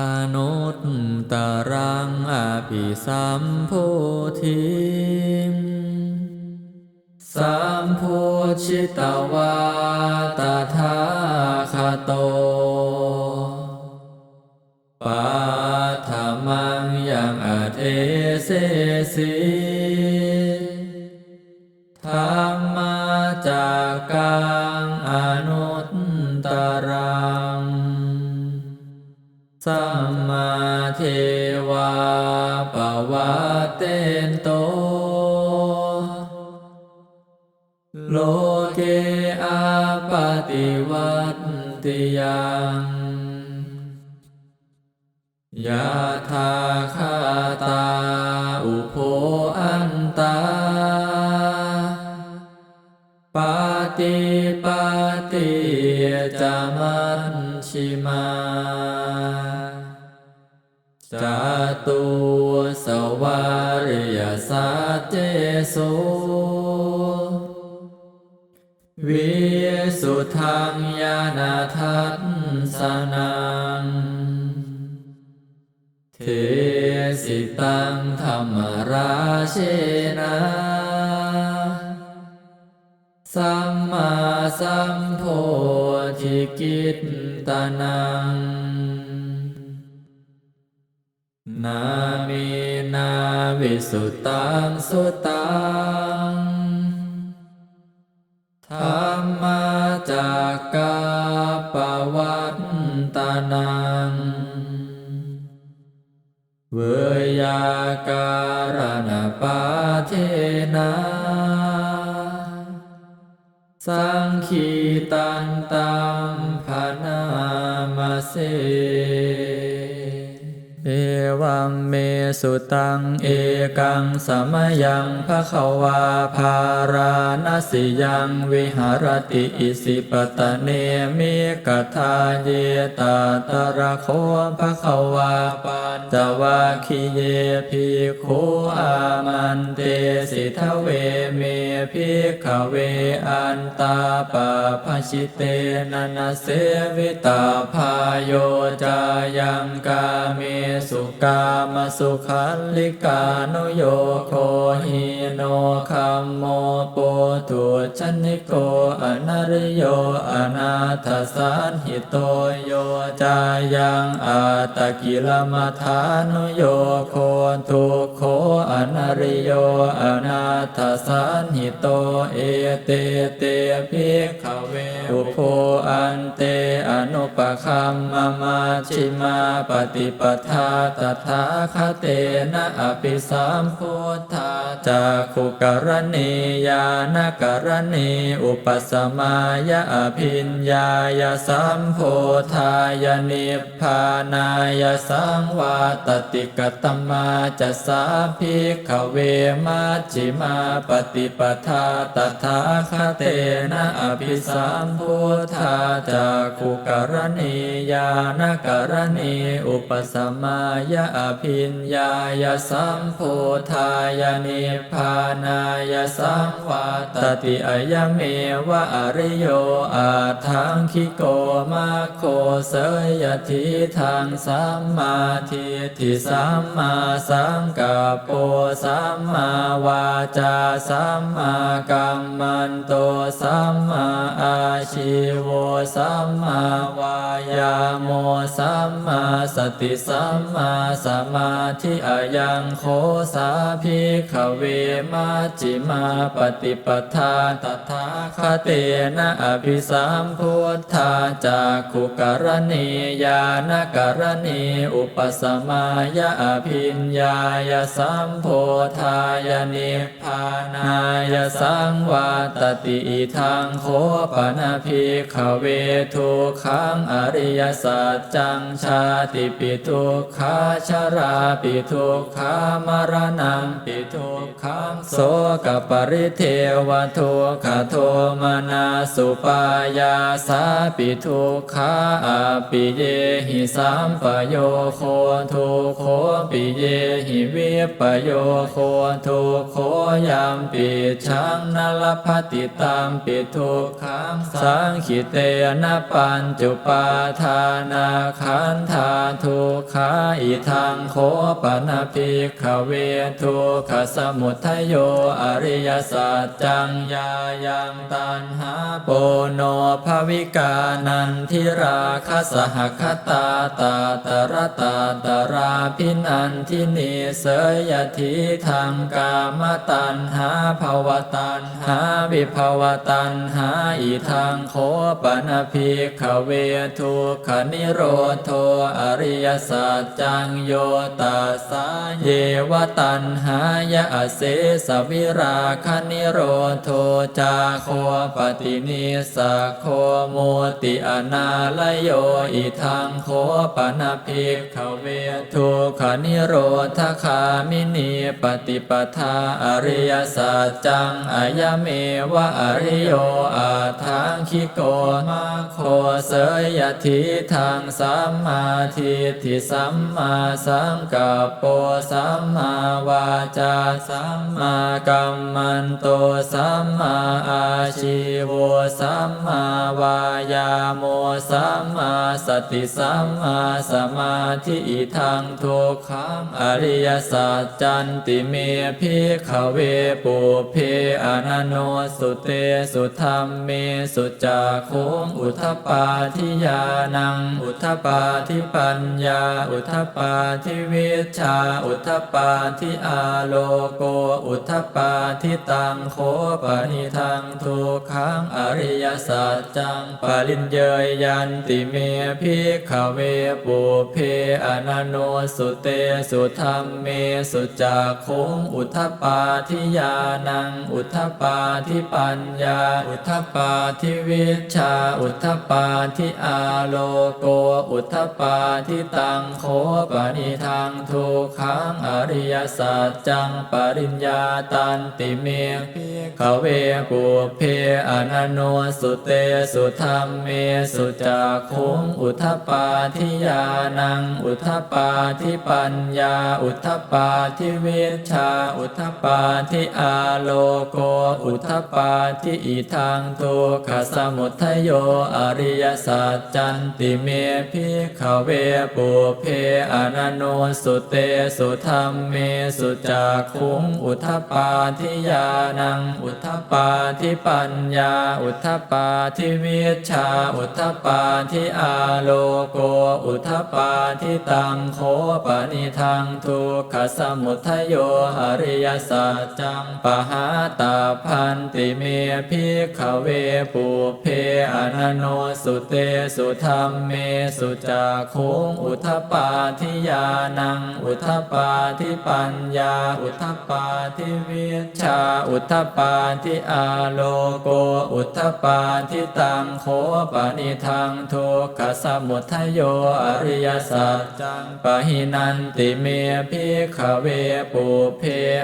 อนุตตรังอภิสัมโพธิสัมโพชิตวาตถาคโตปาธมังยังอเทเสสี สัมมาเทวาปวัตเตนโต โลเกอาปฏิวัติยังยะธาคาตา อุโพอันตา ปาติปาติจามัญชิมา จตุสวาริยสัจเจโสวิสุทธังญาณทัสสนังเทสิตังธรรมราเชนะสัมมาสัมโพธิกิตตานัง นามินาวิสุตังสุตังธรรมาจากกาปวัตตานัง เวยาการณปาเทนะสังคีตันตังพนามาเส วังเมสุตังเอกังสมยังภะคะวาภาราณสิยังวิหารติอิสิปตะเนมิกทาเยตาตระโคภะคะวาปัญจวัคคีเยภิกขุอามันเตสิทเวเมภิขเวอันตาปะภะชิเตนันเสวิตาพายโยจายังกาเมสุกามสุขันลิกานุโยโคหิโนคัมโมโปตุชนิโกอนาริโยอนาถสันหิโตโยจายังอาตะกิลมัฐานุโยโคทุโคอนาริโยอนาถสันหิโตเอเตเตภิกขเวอุโพอันเตอนุปคัมมามาชิมาปฏิปทาตถาคเตนะอภิสัมพุทธาจากขุกรณียานกรณีอุปสมายอภิญญายสัมโพธายนิพพานายสังวาตติกตมาจะสาภิกขเวมัจจิมาปฏิปทาตถาคเตนะอภิสัมพุทธาจากขุกรณียานกรณีอุปสมายอภิญญายสัมโพธายนิพพานายสังวาตติอายเมวะอริโยอาทังคิโกมาโคเสยทิทางสัมมาทิฏฐิสัมมาสังกัปโปสัมมาวาจาสัมมากัมมันโตสัมมาอาชิวสัมมาวายาโมสัมมาสติสัมมาสมมาธิอายังโคสาภิกขเวมัจจิมาปฏิปทาตถาคเตนะอภิสัมพุทธาจากขุกรณียานกรณีอุปสมายอภิญญายสัมโพธายนิพพานายสังวาตติอิทังโคปนาภิกขเวทุขังอริยสัจจังชาติปิทุกขาชาราปิทุกขามรณังปิทุกขังโสกปริเทวทุกขโทมนาสุปายาสาปิทุกขาอปิเยหิสัมปโยโคทุโคปิเยหิวิปโยโคทุโคยามปิชังนลพติตามปิทุกขังสังขิเตนะปัญจุปาทานาขันธาทุกขาอิทังโคปนาภิกขเวทุกขสมุทัยโยอริยสัจจังยายังตันหาโปโนภวิกานันทิราคสหคตาตาตระตาตราพินันทินีเสยยทิทางกามตันหาภาวตันหาวิภาวตันหาอิทางโคปนาภิกขเวทุกขนิโรโทอริยสัจจังโยตัสสาเยวตันหายะเสสวิราคนิโรโทจาโคปฏินิสะโคโมติอนาลโยอิทังโคปนาภิกขเวทุขนิโรธคามินีปฏิปทาอริยสัจจังอายเมวะอริโยอาทังคิโกมาโคเสยทิทางสัมมาทิฏฐิสัมมาสงกัปโปสัมมาวาจาสัมมากัมมันโตสัมมาอาชีโวสัมมาวายาโมสัมมาสติสัมมาสมาธิทังทุกขังอริยสัจจันติเมพิขเวปุเพอนันโนสุเตสุธรรมเมสุจาโคงอุทปปาทิยานัง อุทปาทิปัญญา อุทปปาทิวิชาอุทปปาทิอาโลโกอุทปปาทิตังโคปนิทังทุกขังอริยสัจจังปริญเยยยันติเมพิขเวปุเพอนันโนสุเตสุธรรมเมสุจาโคงอุทปปาทิยานัง อุทปปาทิปัญญา อุทปปาทิวิชา อุทปปาทิอาโลโก อุทปาทิตังโคปนิทังทุกขังอริยสัจจังปริญญาตันติเมพิขเวปุเพอนันโนสุเตสุธรรมเมสุจาคุงอุทปาทิยานัง อุทปาทิปัญญา อุทปาทิวิชชา อุทปาทิอาโลโก อุทปาทิอิทังทุกขสมุทัยโยอริยสัจจันติเมพิขเวปุเพอนันโนสุเตสุธรรมเมสุจาคุงอุทปาทิยานัง อุทปาทิปัญญา อุทปาทิวิชา อุทปาทิอาโลโก อุทปาทิตังโคปนิทังทุกขสมุทโยอริยสัจจังปหาตาพันติเมพิขเวปุเพอนันโนสุเตสุธรรมเมสุจาคุงอุทปปาทิยานังอุทปปาทิปัญญา อุทปปาทิวิชา อุทปปาทิอาโลโก อุทปปาทิตังโคปนิทังทุกขสมุทัยโยอริยสัจจังปะหินันติเมพิขเวปุเพ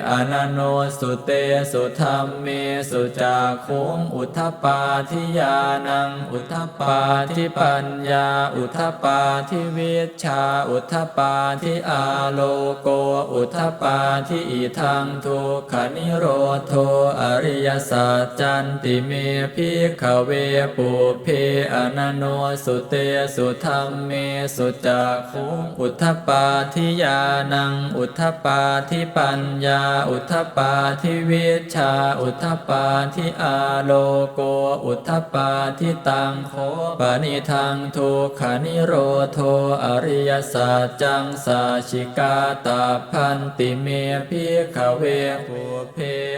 อนันโนสุเตสุธรรมเมสุจาคุงอุทปปาทิยานัง อุทปปาทิปัญญา อุทปปาทิวิชา อุทปปาทอาโลโกอุทปปาทิอิทังทุกขนิโรโทอริยสัจจันติเมพิขเวปุเพอนันโนสุเตสุธรรมเมสุจาคุอุทปปาทิยานังอุทปปาทิปัญญา อุทปปาทิวิชา อุทปปาทิอาโลโกอุทปปาทิตังโคปนิทังทุกขนิโรโทอริยสัจจังสาชิกาตาพันติเมพิขเวปุเพ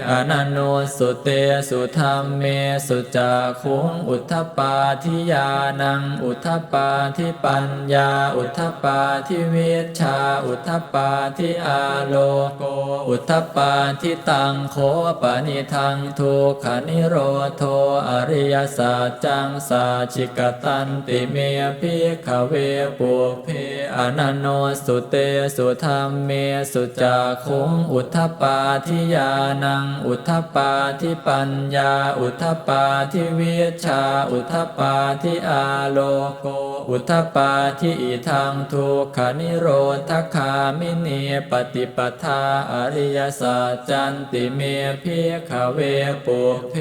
อนันโนสุเตสุธรรมเมสุจาคุงอุทปปาทิยานัง อุทปปาทิปัญญา อุทปปาทิเวชชา อุทปปาทิอาโลโก อุทปปาทิตังโคปนิทังทุกขนิโรโทอริยสัจจังสาชิกตันติเมพิขเวปุเพอนันโนสุเตสุธรรมเมสุจาคุงอุทปปาทิยานัง อุทปปาทิปัญญา อุทปปาทิวิชชาอุทปปาทิอาโลโก อุทปปาทิอิทังทุกขานิโรธคามินีปฏิปทาอริยสัจจันติเมพิพิขเวปุเพ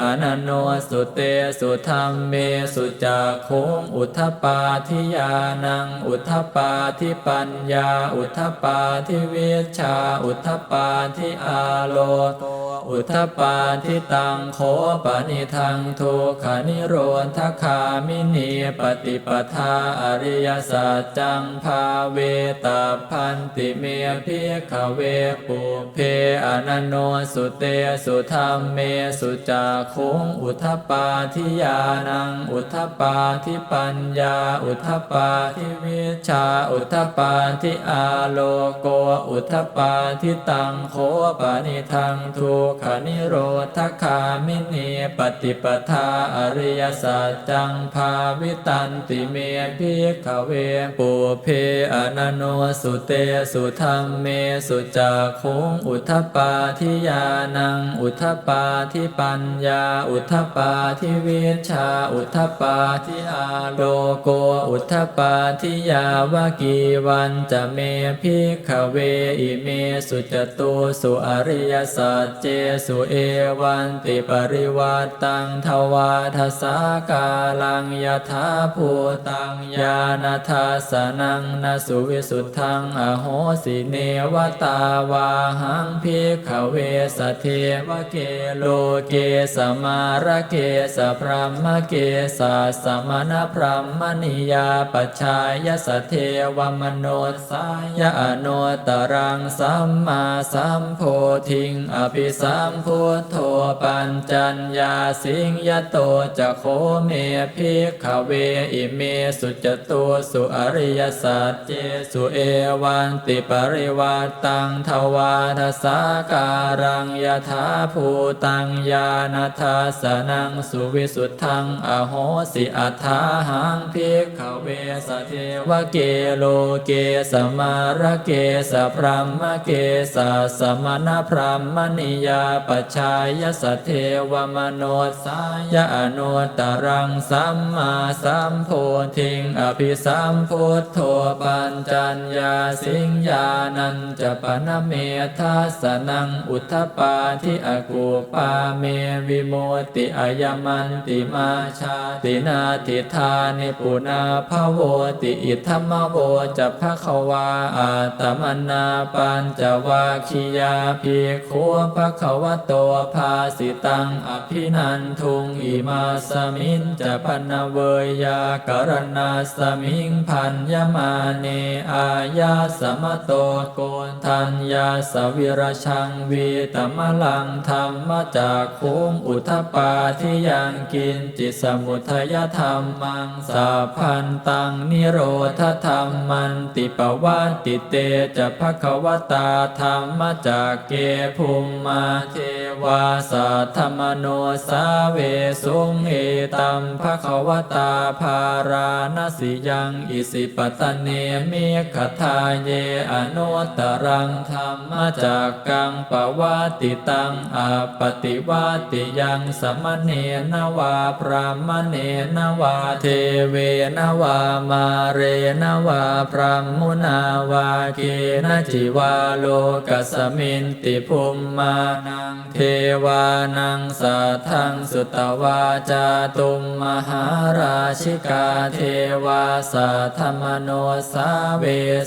อนันโนสุเตสุธรรมเมสุจักโคงอุทธปาทิยานัง อุทธปาทิปัญญาอุทธปาทิเวชชาอุทธปาทิอาโลโต อุทปาทิตังโคปนิทังทุกขนิโรธคามินีปฏิปทาอริยสัจจังภาเวตาพันติเมพิกขเวปุเพอนันโนสุเตสุธรรมเมสุจาคุงอุทปาทิยานัง อุทปาทิปัญญา อุทปาทิวิชา อุทปาทิอาโลโก อุทปาทิตังโคปนิทังทุกขานิโรธคามินีปฏิปทาอริยสัจจังภาวิตันติเมพิขเวปุเพอนันโนสุเตสุธรรมเมสุจาคุงอุทปาทิยานัง อุทปาทิปัญญา อุทปาทิวิชา อุทปาทิอาโลโก อุทปาทิยาวากีวันจะเมพิขเวอิเมสุจตุสุอริยสัจเจสุเอวันติปริวัตตังทวาทสากาลังยถาภูตังญาณทัสนังนสุวิสุทธังอโหสิเนวตาวาหังพิขเวสเทวเกโลเกสมาระเกสพรหมเกสาสมณพรหมนิยาปชายสเทวมโนสายอโนตรังสัมมาสัมโพธิงอภิสัมพุทโธปัญจัญญาสิงยโตจะโคเมพิกขเวอิเมสุจตุสุอริยสัจเจสุเอวันติปริวัตังทวาทสาการังยถาภูตังญาณทัสนังสุวิสุทธังอโหสิอัฏาหังพิกขเวสเทวเกโลเกสมาระเกสพรหมเกสสมณพรหมนิยาปชายสเทวมโนสายอโนตรังสัมมาสัมโพธิงอภิสัมพุทโธปัญจัญญาสิงญานันจะปนเมทัสนังอุทธปาทิอกูปาเมวิโมติอายมันติมาชาตินาทิธานิปุนาภโวติอิทัมมโวจะภควาอาตมนาปัญจวาคิยาภิกขุภคววโตภาสิตังอภินันทุงอิมาสมินจะพันเวยากรณาสมิงพันยมาเนอายาสมโตโกนทัญญาสวิรชังวีตมลังธรรมจากคุงอุทปาทิยังกินจิตสมุทยธรรมังสาพันตังนิโรธธรรมันติปวัตติเตจะภควตาธรรมจากเกภูมิมาเทวาสัทธมโนสาเวสุงเอตัมภควตาภาราณสิยังอิสิปตเนมิขทาเยอนุตรังธรรมจากกังปวัตติตังอปฏิวัติยังสมณเณนวาพรามเณนวาเทเวนวามาเรนวาพรหมุนาวาเกนจิวาโลกัสมินติภูมิมานังเทวานังสัทธังสุตวาจาตุมมหาราชิกาเทวาสัทธมโนสาเว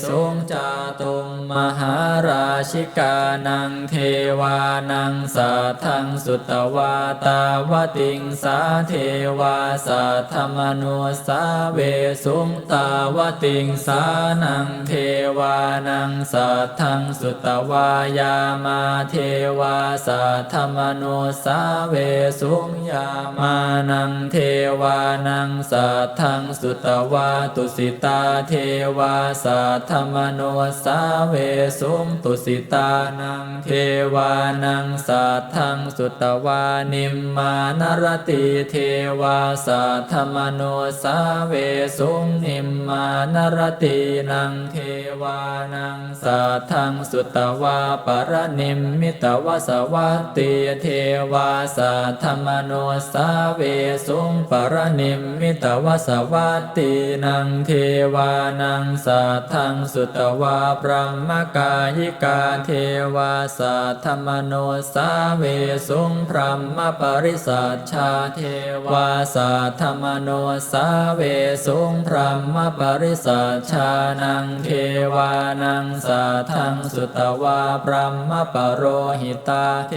สุงจาตุมมหาราชิกานังเทวานังสัทธังสุตวาตาวติงสาเทวาสัทธมโนสาเวสุงตาวติงสานังเทวานังสัทธังสุตวายามาเทวาสัทธมโนสาเวสุงยามานังเทวานังสัทธังสุตวาตุสิตาเทวาสัทธมโนสาเวสุงตุสิตานังเทวานังสัทธังสุตวานิมมานรติเทวาสัทธมโนสาเวสุงนิมมานรตินังเทวานังสัทธังสุตวาปรนิมมิตวสวัตติเทวาสัทธมโนสาเวสุงปรนิมมิตวสวัตตินังเทวานังสัทธังสุตวาพระมกายิกาเทวาสัทธมโนสาเวสุงพรหมปริสัชชาเทวาสัทธมโนสาเวสุงพรหมปริสัชชานังเทวานังสัทธังสุตวาพรหมปโรหิตาเท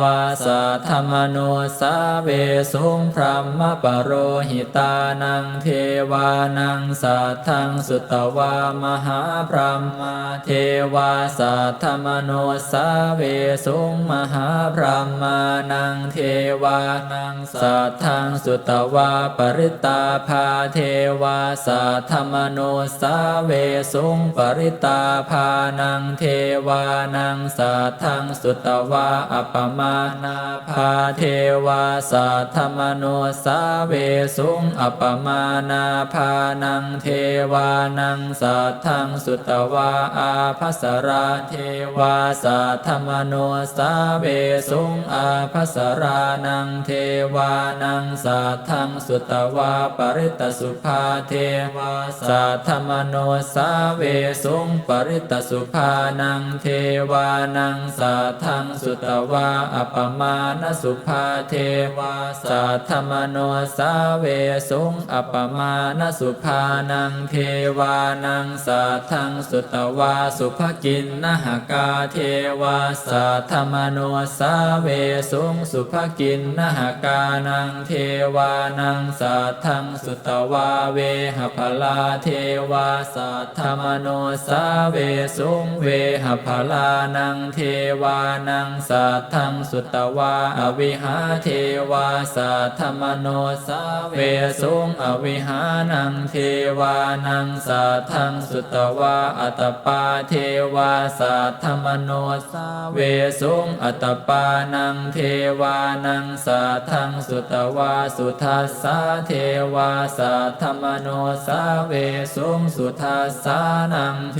วาสัทธมโนสาเวสุงพรหมปโรหิตานังเทวานังสัทธังสุตวามหาพรหมเทวาสัทธมโนสาเวสุงมหาพรหมานังเทวานังสัทธังสุตวาปริตาภาเทวาสัทธมโนสาเวสุงปริตาภานังเทวานังสัทธังสุตวาอัปมานาภาเทวาสัทธมโนสาเวสุงอัปมานาภานังเทวานังสัทธังสุตวาอาภัสราเทวาสัทธมโนสาเวสุงอาภัสรานังเทวานังสัทธังสุตวาปริตตสุภาเทวาสัทธมโนสาเวสุงปริตตสุภานังเทวานังสัทธังสุตตวาอปมาณสุภาเทวาสัทธมโนสาเวสุงอปมาณสุภานังเทวานังสัทธังสุตวาสุภกินนหกาเทวาสัทธมโนสาเวสุงสุภกินนหกานังเทวานังสัทธังสุตวาเวหพลาเทวาสัทธมโนสาเวสุงเวหพลานังเทวานังสทธังสุตวาอวิหาเทวาสัทธมโนสาเวสุงอวิหานังเทวานังสัทธังสุตวาอัตตปาเทวาสัทธมโนสาเวสุงอัตตปานังเทวานังสัทธังสุตวาสุทัสสาเทวาสัทธมโนสาเวสุงสุทัสสานังเท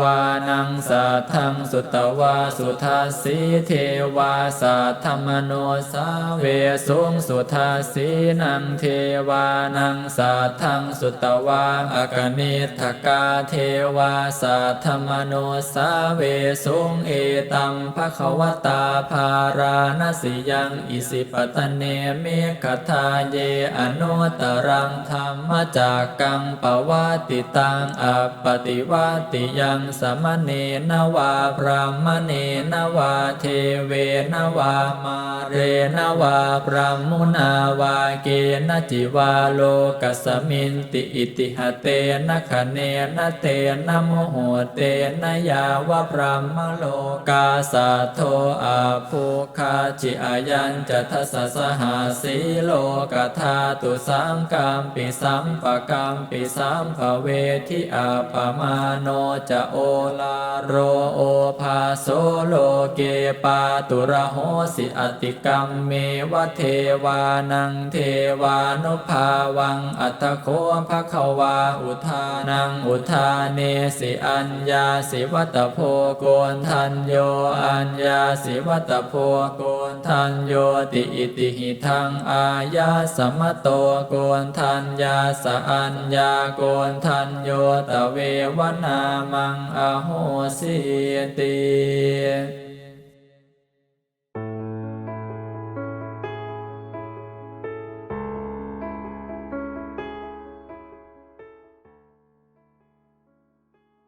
วานังสัทธังสุตวาสุทัสสีเทวาสัทธมโนสาเวสุงสุทัสสีนังเทวานังสัทธังสุตวาอกนิทกาเทวาสัทธมโนสาเวสุงเอตัมภควตาภาราณสิยังอิสิปตเนเมกทาเยอนุตรังธรรมจากกังปวัติตังอปติวัติยังสมเนนวาพรหมเนนวาเทเวนวามาเรนวาพรหมุนาวาเกนจิวาโลกัสมินติอิติหเตนะคะเนนะเตนะโมโหเตนะยาวะพรหมโลกาสัทโทอาภูคาจิอายันจะทัสสะหาสีโลกธาตุสังกัมปิสัมปกัมปิสัมภเวทิอาปมาโนจะโอลาโรโอภาโซโลเกปาตุระโหสิอติกรรมเมวเทวานังเทวานุภาวังอัตโคภะควาอุทานังอุทาเนสิอัญญาสิวัตโพโกนทันโยอัญญาสิวัตโพโกนทันโยติอิติหิทังอายาสมโตโกนทันยาสอัญญาโกนทันโยตเววนามังอโหสิติ